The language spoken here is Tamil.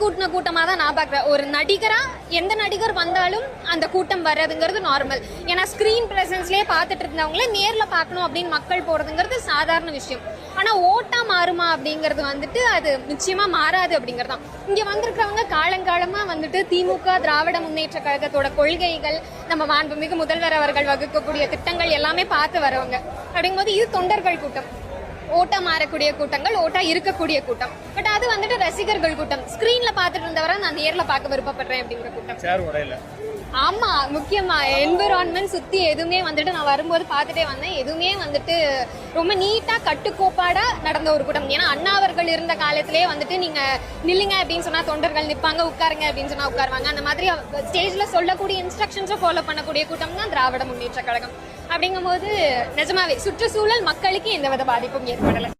கூட்டின கூட்டமாக தான் நான் பார்க்குறேன். ஒரு நடிகராக எந்த நடிகர் வந்தாலும் அந்த கூட்டம் வர்றதுங்கிறது நார்மல் ஏன்னா ஸ்க்ரீன் ப்ரெசன்ஸ்லேயே பார்த்துட்டு இருந்தவங்கள நேரில் பார்க்கணும் அப்படின்னு மக்கள் போகிறதுங்கிறது சாதாரண விஷயம். ஆனால் ஓட்டாக மாறுமா அப்படிங்கிறது வந்துட்டு அது நிச்சயமாக மாறாது அப்படிங்கிறது தான் இங்கே வந்திருக்கிறவங்க காலங்காலமாக வந்துட்டு திமுக திராவிட முன்னேற்ற கழகத்தோட கொள்கைகள் நம்ம மாண்புமிகு முதல்வர் அவர்கள் வகுக்கக்கூடிய திட்டங்கள் எல்லாமே பார்த்து வரவங்க அப்படிங்கும்போது இது தொண்டர்கள் கூட்டம். ஓட்டா மாறக்கூடிய கூட்டங்கள் ஓட்டா இருக்கக்கூடிய கூட்டம். பட் அது வந்துட்டு ரசிகர்கள் கூட்டம். ஸ்கிரீன்ல பார்த்துட்டு இருந்தவரை நான் நேர்ல பார்க்க விருப்பப்படுறேன் அப்படிங்கிற கூட்டம். ஆமா முக்கியமா என்விரான்மெண்ட் சுத்தி எதுவுமே வந்துட்டு நான் வரும்போது பார்த்துட்டே வந்தேன். எதுவுமே வந்துட்டு ரொம்ப நீட்டா கட்டுக்கோப்பாடா நடந்த ஒரு கூட்டம். ஏன்னா அண்ணா அவர்கள் இருந்த காலத்திலே வந்துட்டு நீங்க நில்லுங்க அப்படின்னு சொன்னா தொண்டர்கள் நிப்பாங்க உட்காருங்க அப்படின்னு சொன்னா உட்காருவாங்க. அந்த மாதிரி ஸ்டேஜ்ல சொல்லக்கூடிய இன்ஸ்ட்ரக்ஷன்ஸை ஃபாலோ பண்ணக்கூடிய கூட்டம் தான் திராவிட முன்னேற்ற கழகம். அப்படிங்கும்போது நிஜமாவே சுற்றுச்சூழல் மக்களுக்கு எந்த வித பாதிப்பும் ஏற்படலை.